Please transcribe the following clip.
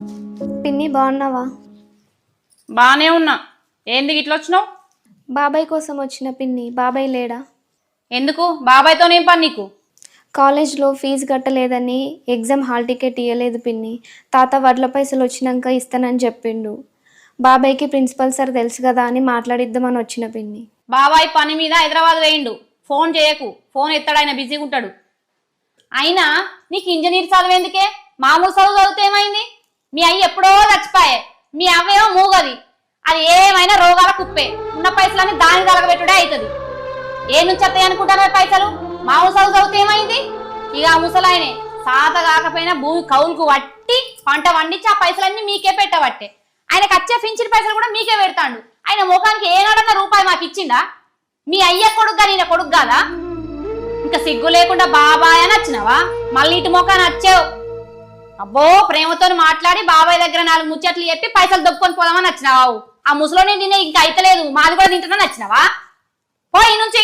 పిన్ని బాగున్నావా? బాగానే ఉన్నా. ఏంది ఇట్లా వచ్చినావు? బాబాయ్ కోసం వచ్చిన పిన్ని బాబాయ్ లేడా? ఎందుకు? బాబాయ్తోనేం పని నీకు? కాలేజ్లో ఫీజు కట్టలేదని ఎగ్జామ్ హాల్ టికెట్ ఇవ్వలేదు పిన్ని. తాత వడ్ల పైసలు వచ్చినాక ఇస్తానని చెప్పిండు. బాబాయ్కి ప్రిన్సిపల్ సార్ తెలుసు కదా అని మాట్లాడిద్దామని వచ్చిన పిన్ని. బాబాయ్ పని మీద హైదరాబాద్ వేయిండు. ఫోన్ చేయకు. ఫోన్ ఎత్తాడు ఆయన బిజీగా ఉంటాడు. అయినా నీకు ఇంజనీర్ చదివేందుకే మామూలు చదువు చదివితే ఏమైంది? మీ అయ్యి ఎప్పుడో చచ్చిపోయే. మీ అవ్వేమో మూగది. అది ఏమైనా రోగాల కుప్పే. ఉన్న పైసలన్నీ దాని తలగబెట్టుడే అవుతుంది ఏ నుంచి వస్తాయి అనుకుంటారు పైసలు? మా ముసలు చదివితే ఏమైంది? ఇక ముసలాయనే సాత కాకపోయినా భూమి కౌలుకు వట్టి పంట వండించి ఆ పైసలన్నీ మీకే పెట్టబట్టే. ఆయనకు వచ్చే పింఛన్ పైసలు కూడా మీకే పెడతాండు. ఆయన ముఖానికి ఏనాడన్న రూపాయి మాకు ఇచ్చిండా? మీ అయ్య కొడుగ్గా నేను కొడుకు కాదా ఇంకా సిగ్గు లేకుండా బాబాయ్ అని వచ్చినావా? మళ్ళీ ఇటు ముఖాన్ని వచ్చావు. అబ్బో ప్రేమతో మాట్లాడి బాబాయ్ దగ్గర నాలుగు ముచ్చట్లు చెప్పి పైసలు దొప్పుకొని పోదామని నచ్చినావు ఆ ముసలోని నిన్న ఇంకా అయితలేదు. మాది కూడా తింటున్నాను నచ్చినావా పో నుంచి.